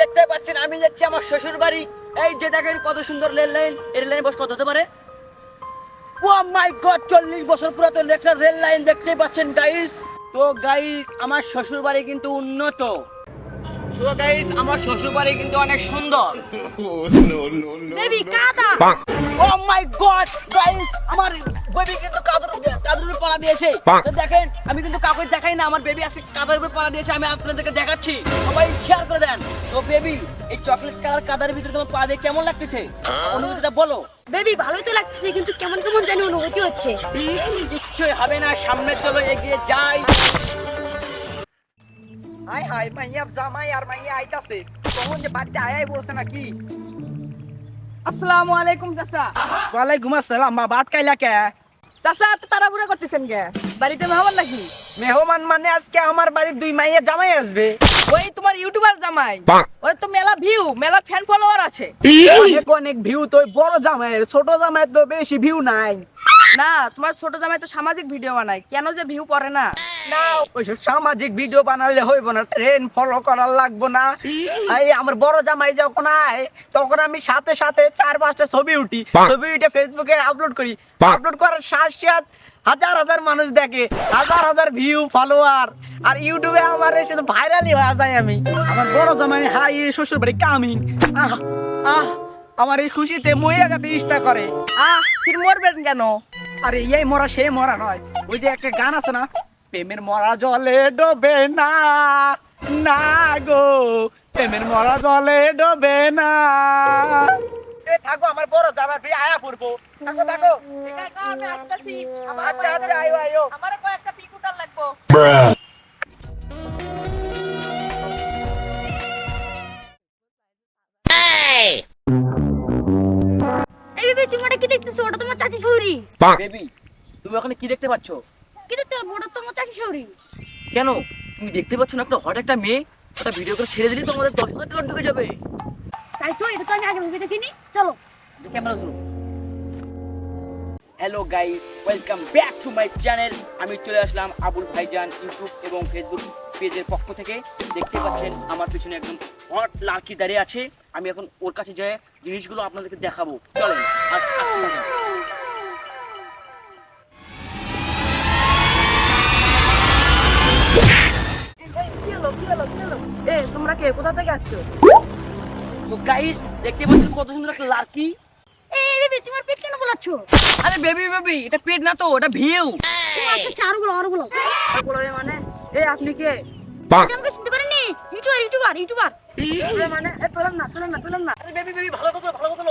দেখতে পাচ্ছেন, আমি যাচ্ছি আমার শ্বশুর বাড়ি। এই যে দেখেন কত সুন্দর রেল লাইন। এই রেল লাইন বস কত হতে পারে? ও মাই গড, চল্লিশ বছর পুরাতন একটা রেল লাইন দেখতে পাচ্ছেন গাইস তো গাইস আমার শ্বশুর বাড়ি কিন্তু উন্নত। তো গাইস আমার শ্বশুর বাড়ি কিন্তু অনেক সুন্দর। বেবি কাদা। ও মাই গড গাইস আমার বেবি কিন্তু কাদর কাদর উপর পাড়া দিয়েছে। তো দেখেন আমি কিন্তু কাউকে দেখাই না আমার বেবি আজকে কাদর উপর পাড়া দিয়েছে আমি আপনাদেরকে দেখাচ্ছি। সবাই শেয়ার করে দেন। তো বেবি এই চকলেট কালার কাদার ভিতরে তোমার পা দিয়ে কেমন লাগতেছে? অনুভূতিটা বলো। বেবি ভালোই তো লাগতেছে কিন্তু কেমন কেমন জানি অনুভূতি হচ্ছে। নিশ্চয়ই হবে না সামনে চলো এগিয়ে যাই। হাই হাই মাইয়া জামাই আর মাইয়া আইতাছে। তখন যে বাড়িতে আয়াই বলছে নাকি? আসসালামু আলাইকুম চাচা। ওয়ালাইকুম আসসালাম বাবা আটকাইলা কে? চাচা তো তাড়াহুড়া করতেছেন কে? বাড়িতে মেহমান নাকি? মেহমান মানে আজকে আমার বাড়ির দুই মাইয়া জামাই আসবে। ওই তোমার ইউটিউবার জামাই। ওই তো মেলা ভিউ মেলা ফ্যান ফলোয়ার আছে। অনেক অনেক ভিউ তো বড় জামাইয়ের ছোট জামাইয়ের তো বেশি ভিউ নাই। না তোমার ছোট জামাই তো সামাজিক ভিডিও বানায়। কেন যে ভিউ পড়ে না? না। ওইসব সামাজিক ভিডিও বানালে হইব না ট্রেন ফলো করার লাগবো না। এই আমার বড় জামাই যখন আয় তখন আমি সাথে সাথে চার পাঁচটা ছবি উঠি। ছবি উঠে ফেসবুকে আপলোড করি। আপলোড করার সাত হাজার হাজার মানুষ দেখে হাজার হাজার ভিউ ফলোয়ার আর ইউটিউবে আমার শুধু ভাইরালই হয়ে যায় আমি। আমার বড় জামাই হাই শ্বশুর বাড়ি কামিং আহ আহ আমার এই খুশিতে মহিলা কাতে ইস্তা করে। আহ ফির মরবেন কেন? আরে এই মরা সে মরা নয়। ওই যে একটা গান আছে না প্রেমের মরা জলে ডোবে না না গো প্রেমের মরা জলে ডোবে না। এ থাকো আমার বড় যাবার ভাই আয়া পড়ব। থাকো থাকো। আচ্ছা আচ্ছা আয়ো আয়ো। আমার কয়েকটা পিকুটার লাগবো। দেখতেছো ওটা তোমার চাচি শৌরি। বেবি তুমি ওখানে কি দেখতে পাচ্ছ? কি দেখতে পারব ওটা তোমার চাচি শৌরি। কেন? তুমি দেখতে পাচ্ছ না একটা হট একটা মেয়ে? ওটা ভিডিও করে ছেড়ে দিলে তোমাদের দশ হাজার টাকা ঢুকে যাবে। তাই তো এটা তো আমি আগে ভেবে দেখিনি। চলো। ক্যামেরা ধরো। Hello guys welcome back to my channel আমি চলে আসলাম আবুল ভাইজান ইউটিউব এবং ফেসবুক পেজের পক্ষ থেকে। দেখতে পাচ্ছেন আমার পিছনে একদম হট লাকি দাঁড়িয়ে আছে। আমি এখন ওর কাছে যেয়ে জিনিসগুলো আপনাদেরকে দেখাবো। চলেন। তোমরা কে? কোথা থেকে আসছো? তো গাইস দেখতে পাচ্ছেন কত সুন্দর একটা লাকি এই বেবি তোমার পেট কেন বলাচ্ছো? আরে বেবি বেবি এটা পেট না তো এটা ভিউ। আচ্ছা আচ্ছা আরও বলো আরও বলো। মানে। এ আপনি কে? আমাকে চিনতে পারেননি? YouTuber YouTuber YouTuber. মানে এ তোলেন না তোলেন না তোলেন না। আরে বেবি বেবি ভালো কথা ভালো কথা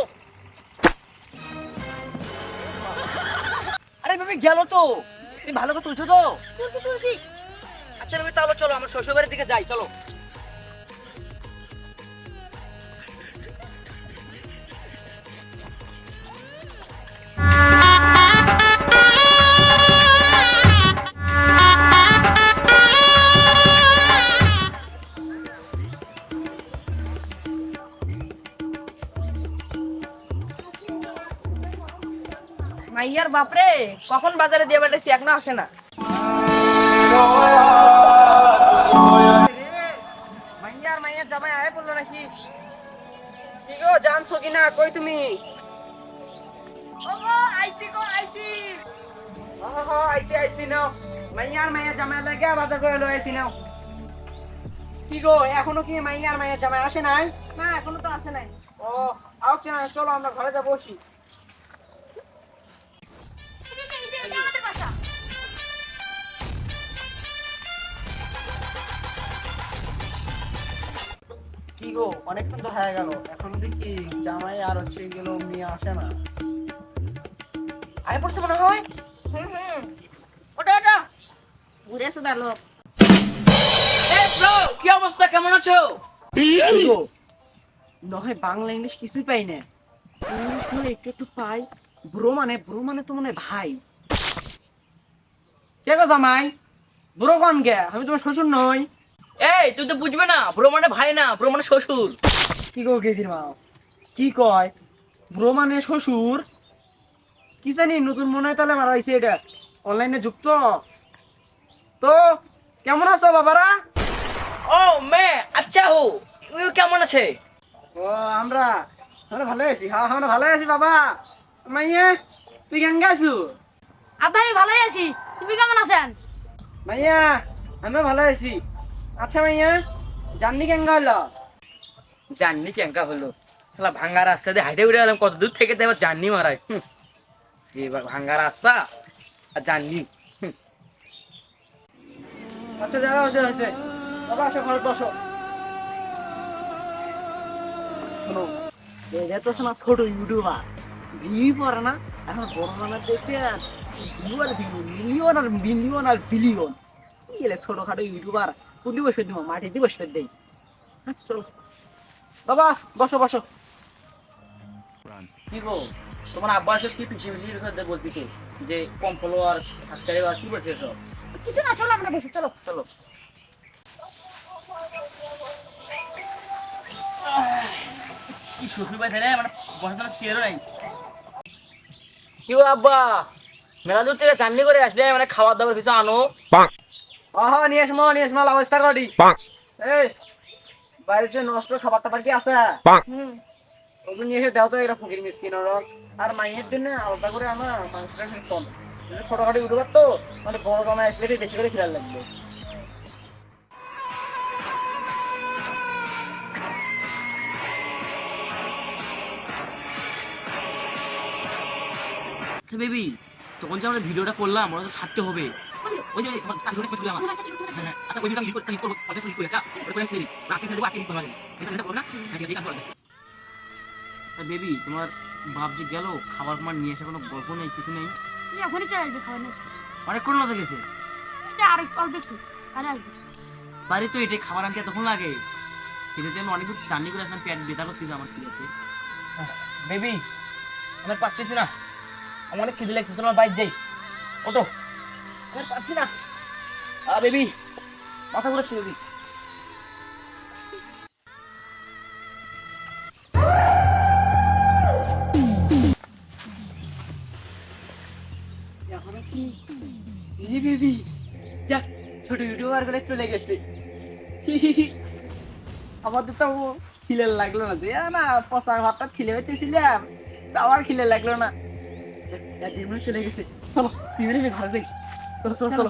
আরে বেবি গেল তো। তুমি ভালো করে তুলছো তো? তুলছি তুলছি আচ্ছা বেবি তাহলে চলো আমার শ্বশুর শ্বশুরবাড়ির দিকে যাই চলো। মাইয়ার বাপরে কখন বাজারে দিয়ে বেটাইছি এখনও আসে না। মাইয়ার মাইয়ার জামাই আয়া পড়ল নাকি? কি গো জানছো কি না? কই তুমি? আইসি গো আইসি হ হ হ, আইসি আইসি নাও। মাইয়ার মাইয়া জামাই লাগে বাজার করে লই আইসি নাও। কি গো এখনও কি মাইয়ার মাইয়া জামাই আসে নাই? না এখনও তো আসে নাই। ও আউছে না চলো আমরা ঘরে যা বসি। কি গো? অনেকক্ষণ তো হয়ে গেল। এখন দেখি জামাই আর হচ্ছে গেল মেয়ে আসে না। আয় পড়ছে মনে হয়? হুম হুম। ওটা ওটা ঘুরে এসে দাঁড়াল এই কি অবস্থা? কেমন আছো? নয় বাংলা ইংলিশ কিছুই পাই না। ইংলিশ নয় একটু একটু পাই। ব্রো মানে ব্রো মানে তো মনে ভাই। কে গো জামাই? ব্রো কোন গে? আমি তোমার শ্বশুর নই। এই তুই তো বুঝবে না ব্রো মানে ভাই না ব্রো মানে শ্বশুর। কি কো গেছির মা? কি কয়? ব্রো মানে শ্বশুর? কি জানি নতুন মনে হয় তাহলে মারা হয়েছে এটা। অনলাইনে যুক্ত? তো কেমন আছো বাবারা? ও মে আচ্ছা হো। কেমন আছে? ও আমরা আমরা ভালো আছি। হ্যাঁ আমরা ভালো আছি বাবা। মাইয়ে তুই কেমন আছো? আপনি ভালো ভালোই আছি। তুমি কেমন আছেন? মাইয়া আমি ভালো আছি। আচ্ছা মাইয়া জাননি কেন হলো? জাননি কেঙ্কা হলো? শালা ভাঙ্গা রাস্তা দিয়ে হাইটে উঠে গেলাম কত দূর থেকে দেবার জাননি মারাই এই ভাঙ্গা রাস্তা আর জাননি আচ্ছা যারা হয়েছে হয়েছে বাবা আসো ঘরে বসো। শোনো এটা তো শোনা ছোট ইউটিউবার ভিউ পড়ে না? এখন বড় মানার দেখে ভিউ আর ভিউ মিলিয়ন আর মিলিয়ন আর বিলিয়ন। ছোটখাটো ইউটিউবার? কুলি বসে দিব মাটিতে বসে দেই। আচ্ছা চলো। বাবা বসো বসো। কি গো? তোমার আব্বা কি পিছিয়ে পিছিয়ে বলতেছে যে কম ফলোয়ার সাবস্ক্রাইবার কি বলছে সব কিছু না চলো আমরা বসে চলো। চলো। কি শ্বশুর ফেলে মানে বসার চেয়ারও নাই। কি আব্বা? মেলা দূর থেকে চাননি করে আসলে মানে খাবার দাবার কিছু আনো? আহ নিয়ে এসমো নিয়ে এসমো অবস্থা করি। এই বাইরে যে নষ্ট খাবার টাবার কি আছে? হুম। ওগুলো নিয়ে এসে দাও তো এটা ফকির মিসকিন ওরক। আর মাইয়ের জন্য আলাদা করে আমার মাংসটা একটু কম। ছোটখাটো ইউটিউবার তো মানে বড় কামাই আসলে বেশি করে খেয়াল লাগবে। আচ্ছা বেবি তখন যে আমরা ভিডিওটা করলাম ওরা তো ছাড়তে হবে। ওই যে চাকরি করে করছিলাম আমার। আচ্ছা ওই লিখ করতে লিখ করব কত লিখ করে আচ্ছা ওটা করে আমি ছেড়ে দিই আজকে ছেড়ে দেবো আজকে লিখ করব আগে এটা করব না? হ্যাঁ ঠিক আছে এই কাজ করে বেবি তোমার বাপ যে গেল খাবার তোমার নিয়ে এসে কোনো গল্প নেই কিছু নেই? এখনই চলে আসবে খাবার নিয়ে অনেকক্ষণ লাগে গেছে। আর অল্প একটু। আরে আসবে। বাড়ি তো এটাই খাবার আনতে তখন লাগে। কিন্তু আমি অনেক কিছু জার্নি করে আসলাম পেট বেতা করতেছে আমার খিদেতে বেবি আমার পারতেছি না। আমার অনেক খিদে লাগছে চলো আমার বাইক যাই। ওটো আমার পারছি না। আ, বেবি, মাথা ঘুরাচ্ছে বেবি। বেবি, যাক, ছোট তো খিলে লাগল না দেয়া না, পচা ভাতটা খিলে হচ্ছেছিলাম তা আমার খিলে লাগল না। চলে গেছে। চলো ঘরে যাই। চলো চলো চলো